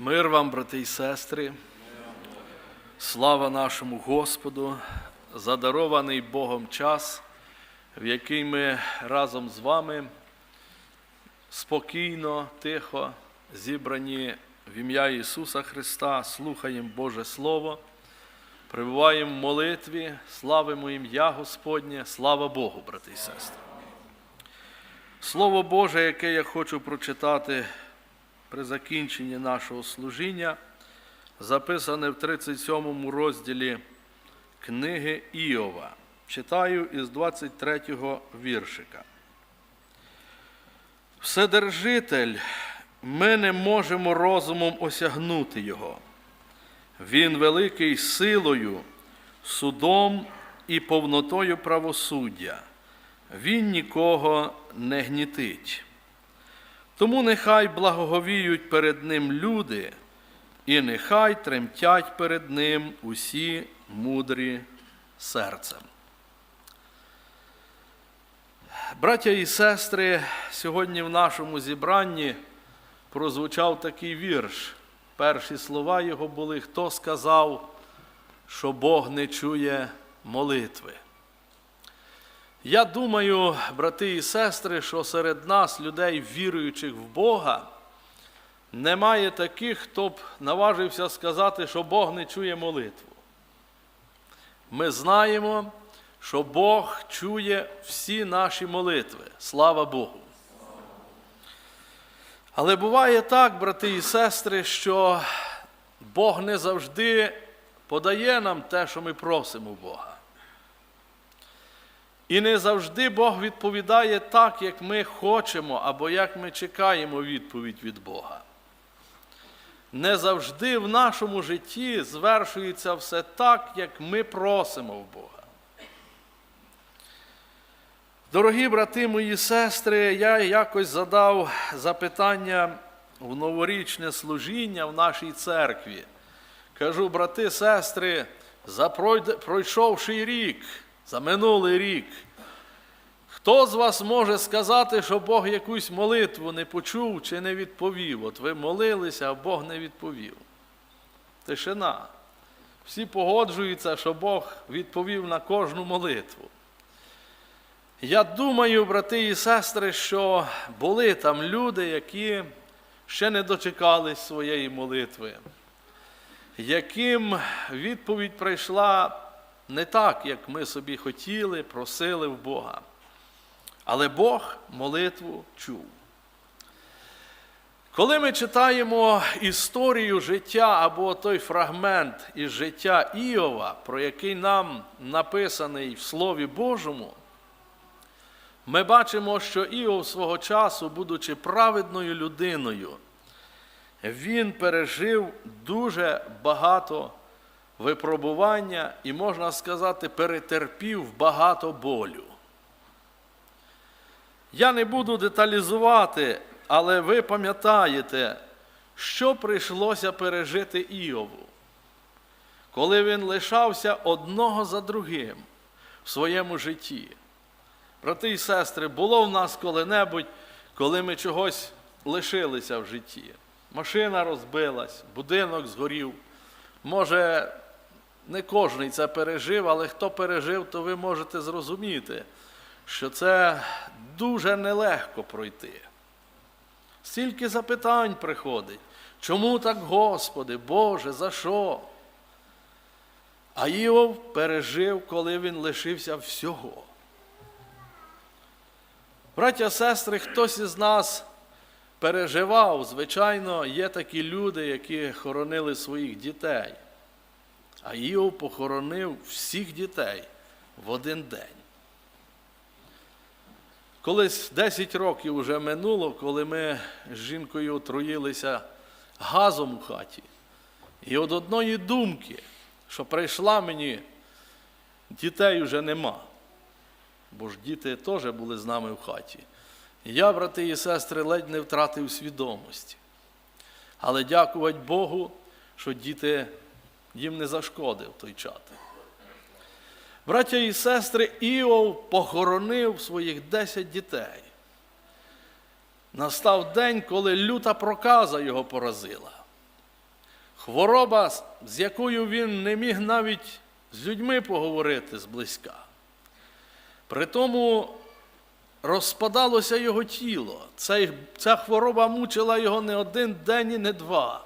Мир вам, брати і сестри, слава нашому Господу, задарований Богом час, в який ми разом з вами спокійно, тихо зібрані в ім'я Ісуса Христа, слухаємо Боже Слово, прибуваємо в молитві, славимо ім'я Господнє, слава Богу, брати і сестри. Слово Боже, яке я хочу прочитати при закінченні нашого служіння, записане в 37 розділі книги Іова. Читаю із 23 віршика. Вседержитель, ми не можемо розумом осягнути Його. Він великий силою, судом і повнотою правосуддя. Він нікого не гнітить. Тому нехай благоговіють перед ним люди, і нехай тремтять перед ним усі мудрі серцем. Браття і сестри, сьогодні в нашому зібранні прозвучав такий вірш. Перші слова його були: Хто сказав, що Бог не чує молитви? Я думаю, брати і сестри, що серед нас, людей, віруючих в Бога, немає таких, хто б наважився сказати, що Бог не чує молитву. Ми знаємо, що Бог чує всі наші молитви. Слава Богу. Але буває так, брати і сестри, що Бог не завжди подає нам те, що ми просимо Бога. І не завжди Бог відповідає так, як ми хочемо, або як ми чекаємо відповідь від Бога. Не завжди в нашому житті звершується все так, як ми просимо в Бога. Дорогі брати мої сестри, я якось задав запитання в новорічне служіння в нашій церкві. Кажу, брати, сестри, за пройшовший рік, за минулий рік. Хто з вас може сказати, що Бог якусь молитву не почув чи не відповів? От ви молилися, а Бог не відповів. Тишина. Всі погоджуються, що Бог відповів на кожну молитву. Я думаю, брати і сестри, що були там люди, які ще не дочекались своєї молитви, яким відповідь прийшла не так, як ми собі хотіли, просили в Бога. Але Бог молитву чув. Коли ми читаємо історію життя або той фрагмент із життя Іова, про який нам написаний в Слові Божому, ми бачимо, що Іов свого часу, будучи праведною людиною, він пережив дуже багато випробування і, можна сказати, перетерпів багато болю. Я не буду деталізувати, але ви пам'ятаєте, що прийшлося пережити Іову, коли він лишався одного за другим в своєму житті. Брати і сестри, було в нас коли-небудь, коли ми чогось лишилися в житті. Машина розбилась, будинок згорів. Може, не кожний це пережив, але хто пережив, то ви можете зрозуміти, що це дуже нелегко пройти. Стільки запитань приходить. Чому так, Господи, Боже, за що? А Іов пережив, коли він лишився всього. Браття, сестри, хтось із нас переживав, звичайно, є такі люди, які хоронили своїх дітей. А Іов похоронив всіх дітей в один день. Колись 10 років вже минуло, коли ми з жінкою отруїлися газом у хаті. І от одної думки, що прийшла мені, дітей вже нема. Бо ж діти теж були з нами в хаті. Я, брати і сестри, ледь не втратив свідомості. Але дякувати Богу, що діти їм не зашкодив той чат. Браття і сестри, Іов похоронив своїх 10 дітей. Настав день, коли люта проказа його поразила. хвороба, з якою він не міг навіть з людьми поговорити зблизька. При тому розпадалося його тіло. Цей- Ця хвороба мучила його не один день і не два.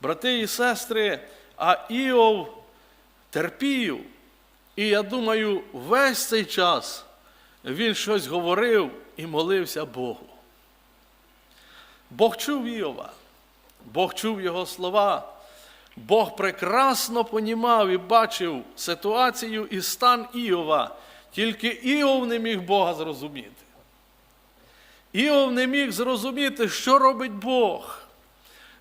Брати і сестри, а Іов терпів. І я думаю, весь цей час він щось говорив і молився Богу. Бог чув Іова, Бог чув його слова, Бог прекрасно понімав і бачив ситуацію і стан Іова, тільки Іов не міг Бога зрозуміти. Іов не міг зрозуміти, що робить Бог,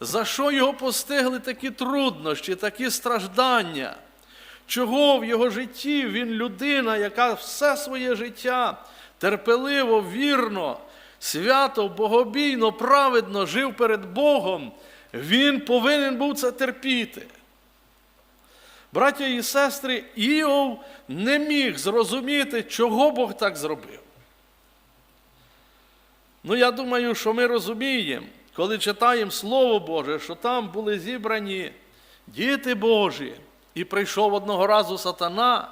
за що його постигли такі труднощі, такі страждання, чого в його житті він людина, яка все своє життя терпеливо, вірно, свято, богобійно, праведно жив перед Богом, він повинен був це терпіти. Браття і сестри, Іов не міг зрозуміти, чого Бог так зробив. Ну, я думаю, що ми розуміємо, коли читаємо Слово Боже, що там були зібрані діти Божі, і прийшов одного разу сатана,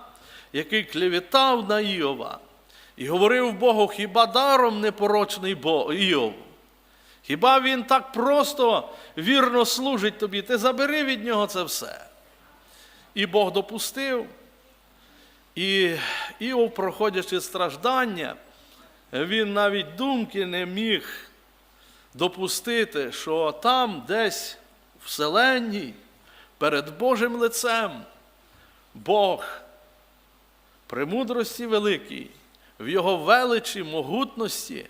який клевітав на Іова, і говорив Богу, хіба даром непорочний Іов? Хіба він так просто вірно служить тобі? Ти забери від нього це все. І Бог допустив. І Іов, проходячи страждання, він навіть думки не міг допустити, що там десь в перед Божим лицем, Бог премудрості великій, в його величі, могутності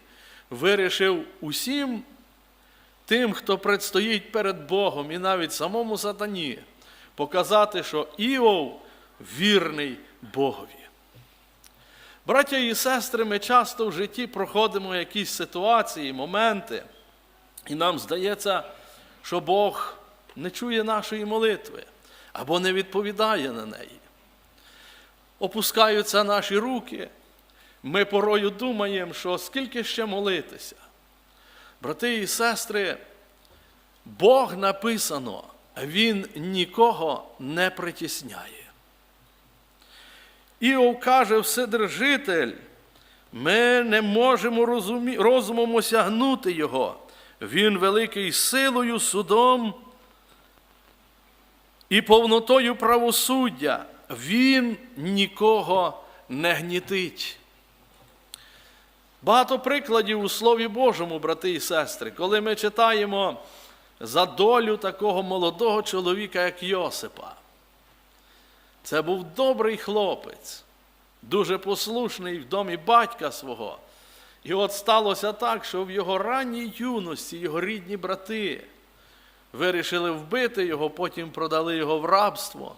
вирішив усім тим, хто предстоїть перед Богом, і навіть самому сатані, показати, що Іов вірний Богові. Браття і сестри, ми часто в житті проходимо якісь ситуації, моменти, і нам здається, що Бог не чує нашої молитви або не відповідає на неї. Опускаються наші руки, ми порою думаємо, що скільки ще молитися. Брати і сестри, Бог написано, Він нікого не притісняє. Іов каже Вседержитель, ми не можемо розумі... розумом осягнути Його. Він великий силою, судом і повнотою правосуддя. Він нікого не гнітить. Багато прикладів у Слові Божому, брати і сестри, коли ми читаємо за долю такого молодого чоловіка, як Йосипа. Це був добрий хлопець, дуже послушний в домі батька свого. І от сталося так, що в його ранній юності його рідні брати вирішили вбити його, потім продали його в рабство.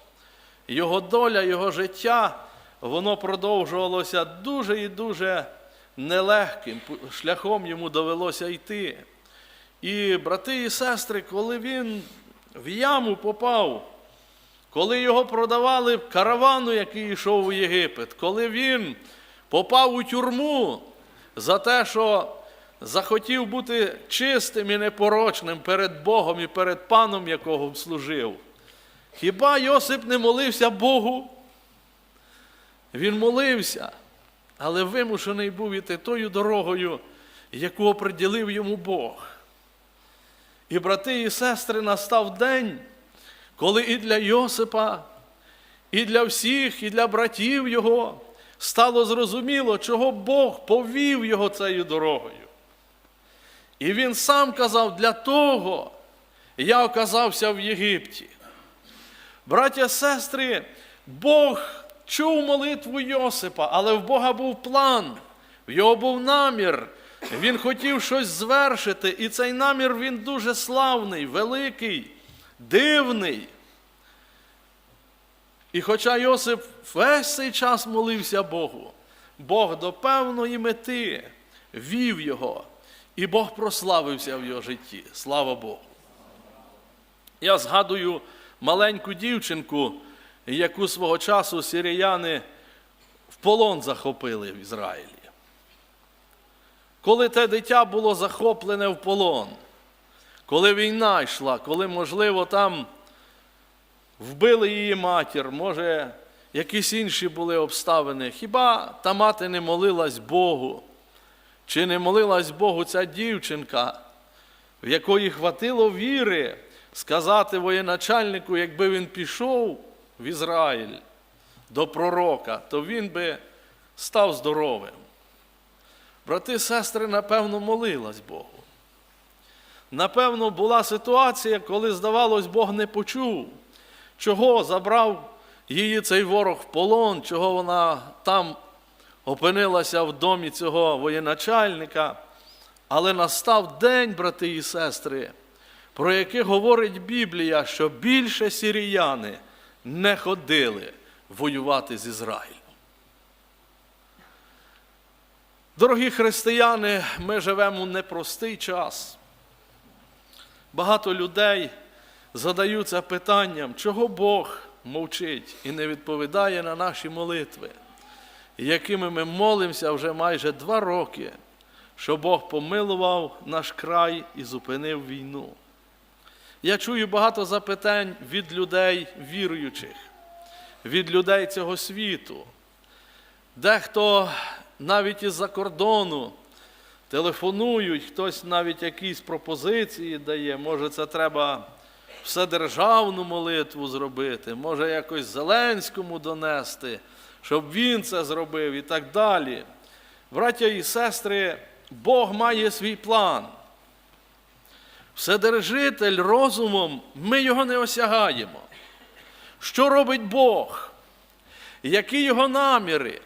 Його доля, його життя, воно продовжувалося дуже і дуже нелегким. Шляхом йому довелося йти. І брати і сестри, коли він в яму попав, коли його продавали в каравану, який йшов у Єгипет, коли він попав у тюрму за те, що захотів бути чистим і непорочним перед Богом і перед паном, якого служив. Хіба Йосип не молився Богу? Він молився, але вимушений був іти тою дорогою, яку оприділив йому Бог. І брати і сестри, настав день, коли і для Йосипа, і для всіх, і для братів його стало зрозуміло, чого Бог повів його цією дорогою. І він сам казав, для того я оказався в Єгипті. Браття, сестри, Бог чув молитву Йосипа, але в Бога був план, в його був намір. Він хотів щось звершити, і цей намір він дуже славний, великий, дивний. І хоча Йосип весь цей час молився Богу, Бог до певної мети вів його, і Бог прославився в його житті. Слава Богу. Я згадую маленьку дівчинку, яку свого часу сиріяни в полон захопили в Ізраїлі. Коли те дитя було захоплене в полон, коли війна йшла, коли, можливо, там вбили її матір, може, якісь інші були обставини. Хіба та мати не молилась Богу? Чи не молилась Богу ця дівчинка, в якої хватило віри сказати воєначальнику, якби він пішов в Ізраїль до пророка, то він би став здоровим. Брати і сестри, напевно, молилась Богу. Напевно, була ситуація, коли, здавалось, Бог не почув, чого забрав її цей ворог в полон, чого вона там опинилася в домі цього воєначальника. Але настав день, брати і сестри, про який говорить Біблія, що більше сіріяни не ходили воювати з Ізраїлем. Дорогі християни, ми живемо в непростий час. Багато людей задаються питанням, чого Бог мовчить і не відповідає на наші молитви, якими ми молимося вже майже два роки, що Бог помилував наш край і зупинив війну. Я чую багато запитань від людей віруючих, від людей цього світу. Дехто навіть із-за кордону телефонують, хтось навіть якісь пропозиції дає, може, це треба вседержавну молитву зробити, може якось Зеленському донести, щоб він це зробив і так далі. Браття і сестри, Бог має свій план. Вседержитель розумом, ми його не осягаємо. Що робить Бог? Які його наміри?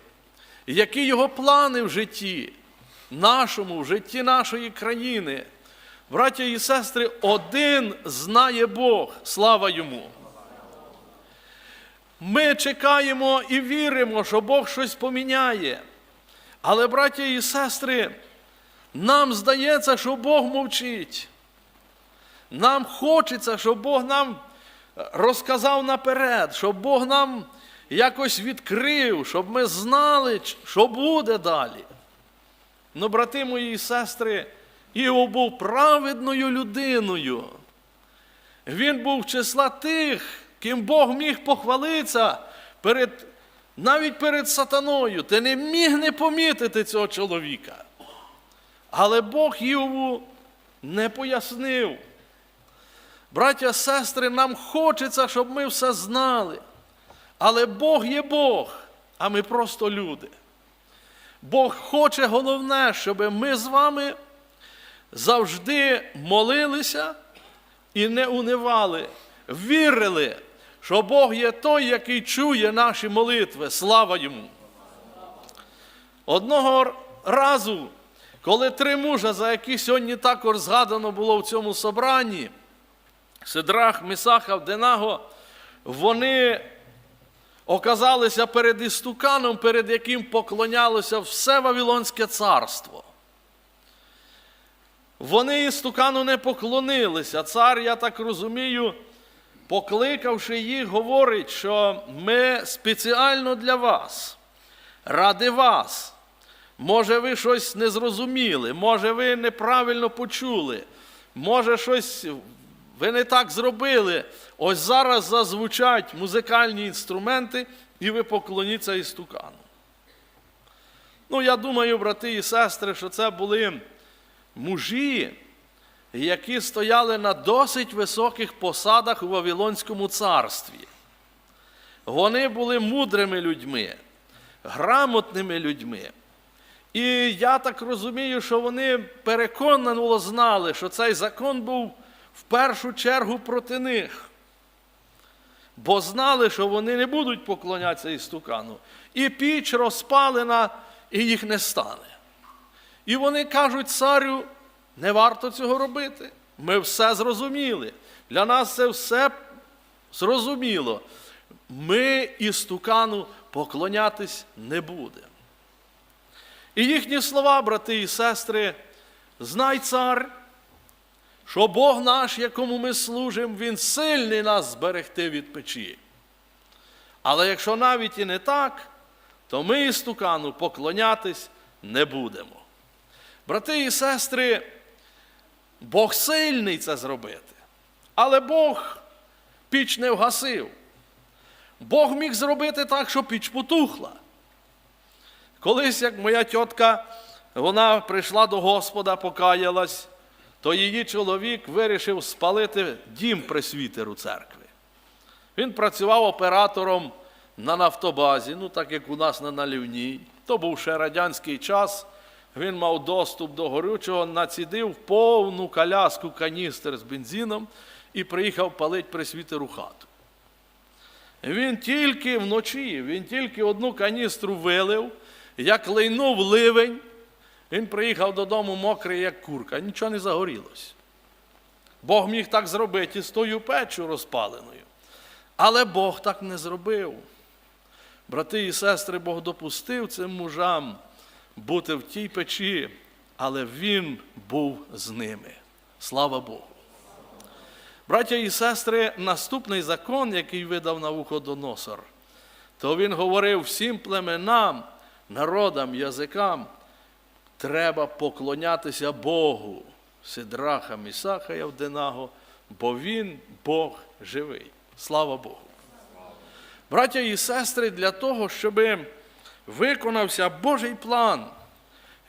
Які його плани в житті, нашому, в житті нашої країни? Браття і сестри, один знає Бог, слава йому. Ми чекаємо і віримо, що Бог щось поміняє. Але, браття і сестри, нам здається, що Бог мовчить. Нам хочеться, щоб Бог нам розказав наперед, щоб Бог нам якось відкрив, щоб ми знали, що буде далі. Ну, брати мої і сестри, Іов був праведною людиною. Він був числа тих, ким Бог міг похвалитися перед, навіть перед сатаною. Ти не міг не помітити цього чоловіка. Але Бог Іову не пояснив. Браття, сестри, нам хочеться, щоб ми все знали. Але Бог є Бог, а ми просто люди. Бог хоче головне, щоб ми з вами завжди молилися і не унивали, вірили, що Бог є той, який чує наші молитви. Слава йому. Одного разу, коли три мужа, за які сьогодні також згадано було в цьому собранні, Сидрах, Місах, Авденаго, вони оказалися перед істуканом, перед яким поклонялося все Вавилонське царство. Вони істукану не поклонилися. Цар, я так розумію, покликавши їх, говорить, що ми спеціально для вас, ради вас. Може, ви щось не зрозуміли, може, ви неправильно почули, може, щось ви не так зробили. Ось зараз зазвучать музикальні інструменти, і ви поклоніться істукану. Ну, я думаю, брати і сестри, що це були мужі, які стояли на досить високих посадах у Вавилонському царстві. Вони були мудрими людьми, грамотними людьми. І я так розумію, що вони переконано знали, що цей закон був в першу чергу проти них. Бо знали, що вони не будуть поклонятися істукану. І піч розпалена, і їх не стане. І вони кажуть царю, не варто цього робити. Ми все зрозуміли. Для нас це все зрозуміло. Ми істукану поклонятись не будемо. І їхні слова, брати і сестри, знай цар, що Бог наш, якому ми служимо, Він сильний нас зберегти від печі. Але якщо навіть і не так, то ми істукану поклонятись не будемо. Брати і сестри, Бог сильний це зробити. Але Бог піч не вгасив. Бог міг зробити так, щоб піч потухла. Колись, як моя тітка, вона прийшла до Господа, покаялась, то її чоловік вирішив спалити дім пресвітеру церкви. Він працював оператором на нафтобазі, ну так як у нас на Налівній. То був ще радянський час. Він мав доступ до горючого, націдив повну коляску каністр з бензином і приїхав палити пресвітеру хату. Він тільки вночі, він тільки одну каністру вилив, як лейнув ливень, він приїхав додому мокрий, як курка, нічого не загорілось. Бог міг так зробити з тою печю розпаленою. Але Бог так не зробив. Брати і сестри, Бог допустив цим мужам бути в тій печі, але Він був з ними. Слава Богу. Браття і сестри, наступний закон, який видав Навуходоносор, то він говорив всім племенам, народам, язикам, треба поклонятися Богу, Сидраха, Місаха, Явденаго, бо Він Бог живий. Слава Богу. Браття і сестри, для того, щоб виконався Божий план,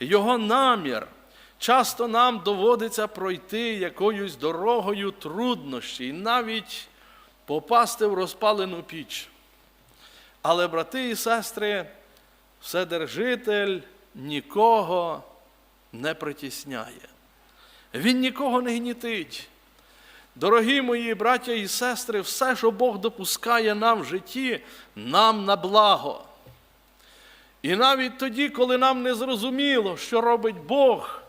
Його намір, часто нам доводиться пройти якоюсь дорогою труднощі, і навіть попасти в розпалену піч. Але, брати і сестри, Вседержитель нікого не притісняє. Він нікого не гнітить. Дорогі мої браття і сестри, все, що Бог допускає нам в житті, нам на благо. І навіть тоді, коли нам не зрозуміло, що робить Бог,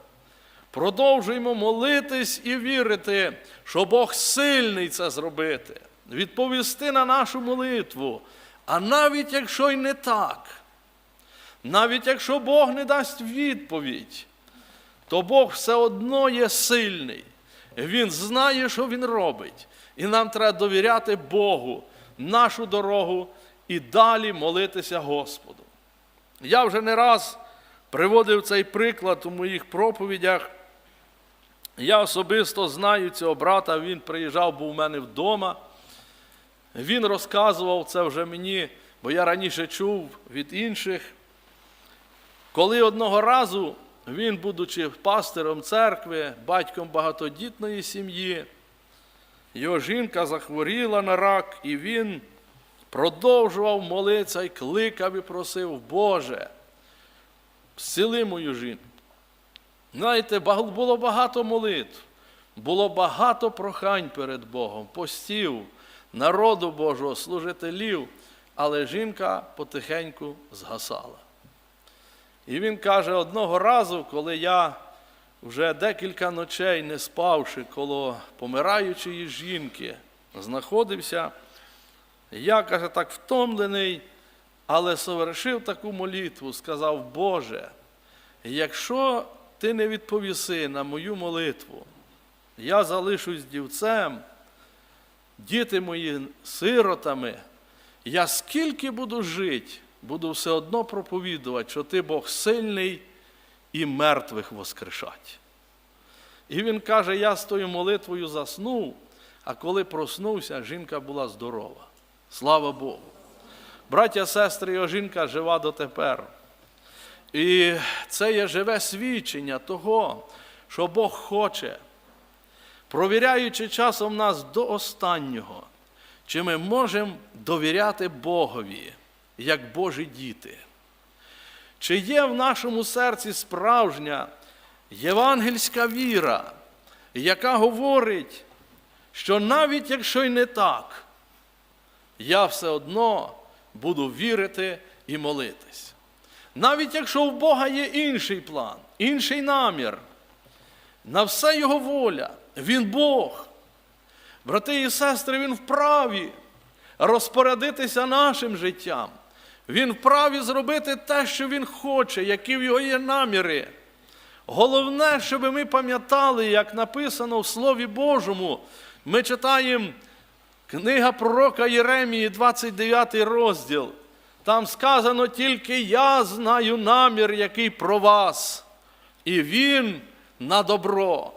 продовжуємо молитись і вірити, що Бог сильний це зробити, відповісти на нашу молитву. А навіть якщо й не так, навіть якщо Бог не дасть відповідь, то Бог все одно є сильний. Він знає, що Він робить. І нам треба довіряти Богу, нашу дорогу і далі молитися Господу. Я вже не раз приводив цей приклад у моїх проповідях. Я особисто знаю цього брата, він приїжджав, був у мене вдома. Він розказував це вже мені, бо я раніше чув від інших. Коли одного разу він, будучи пастиром церкви, батьком багатодітної сім'ї, його жінка захворіла на рак, і він продовжував молитися і кликав і просив, Боже, зціли мою жінку. Знаєте, було багато молитв, було багато прохань перед Богом, постів, народу Божого, служителів, але жінка потихеньку згасала. І він каже, одного разу, коли я вже декілька ночей не спавши коло помираючої жінки, знаходився, я, каже, так втомлений, але совершив таку молитву, сказав, Боже, якщо ти не відповіси на мою молитву, я залишусь дівцем, діти мої сиротами, я скільки буду жити, буду все одно проповідувати, що ти Бог сильний і мертвих воскрешать. І він каже, я з тою молитвою заснув, а коли проснувся, жінка була здорова. Слава Богу. Браття, сестри, його жінка жива дотепер. І це є живе свідчення того, що Бог хоче, провіряючи часом нас до останнього, чи ми можемо довіряти Богові, як Божі діти. Чи є в нашому серці справжня євангельська віра, яка говорить, що навіть якщо й не так, я все одно буду вірити і молитись. Навіть якщо в Бога є інший план, інший намір, на все Його воля, Він Бог. Брати і сестри, Він вправі розпорядитися нашим життям. Він вправі зробити те, що Він хоче, які в його є наміри. Головне, щоб ми пам'ятали, як написано в Слові Божому, ми читаємо книга пророка Єремії, 29 розділ. Там сказано тільки я знаю намір, який про вас, і він на добро.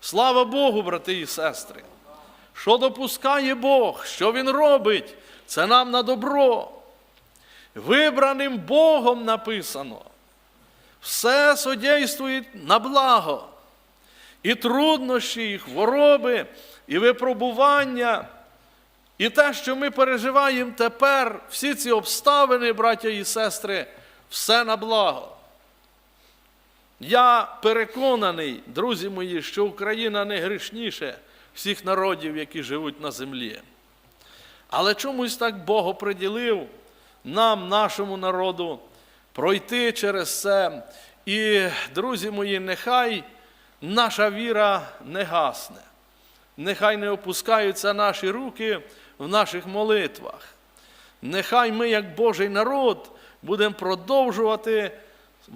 Слава Богу, брати і сестри! Що допускає Бог, що Він робить, це нам на добро. Вибраним Богом написано. Все содействує на благо. І труднощі, і хвороби, і випробування, і те, що ми переживаємо тепер, всі ці обставини, браття і сестри, все на благо. Я переконаний, друзі мої, що Україна не грішніше всіх народів, які живуть на землі. Але чомусь так Бог оприділив нам, нашому народу, пройти через це. І, друзі мої, нехай наша віра не гасне, нехай не опускаються наші руки в наших молитвах. Нехай ми, як Божий народ, будемо продовжувати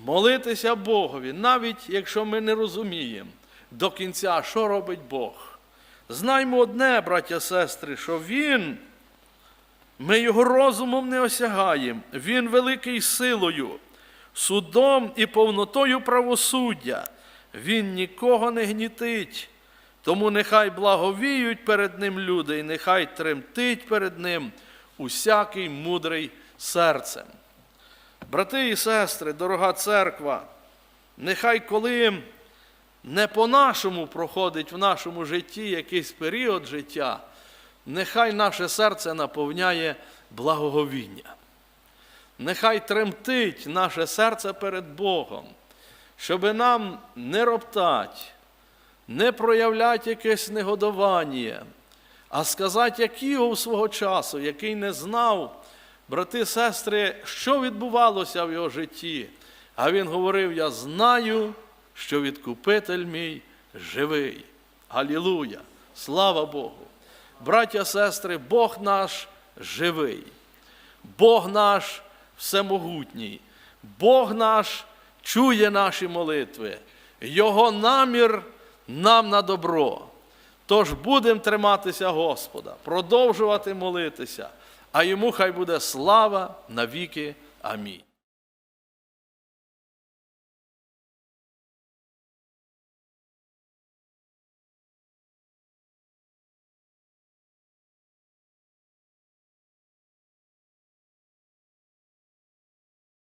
молитися Богові, навіть якщо ми не розуміємо до кінця, що робить Бог. Знаймо одне, браття сестри, що Він, ми його розумом не осягаємо, Він великий силою, судом і повнотою правосуддя. Він нікого не гнітить. Тому нехай благовіють перед ним люди, і нехай тремтить перед ним усякий мудрий серцем. Брати і сестри, дорога церква, нехай коли не по-нашому проходить в нашому житті якийсь період життя, нехай наше серце наповняє благоговіння. Нехай тремтить наше серце перед Богом, щоб нам не роптать, не проявляти якесь негодування, а сказати, як Іов свого часу, який не знав, брати, сестри, що відбувалося в його житті. А він говорив: Я знаю, що відкупитель мій живий. Алілуя! Слава Богу! Браття, сестри, Бог наш живий, Бог наш всемогутній, Бог наш чує наші молитви, Його намір нам на добро. Тож будемо триматися Господа, продовжувати молитися, а йому хай буде слава навіки. Амінь.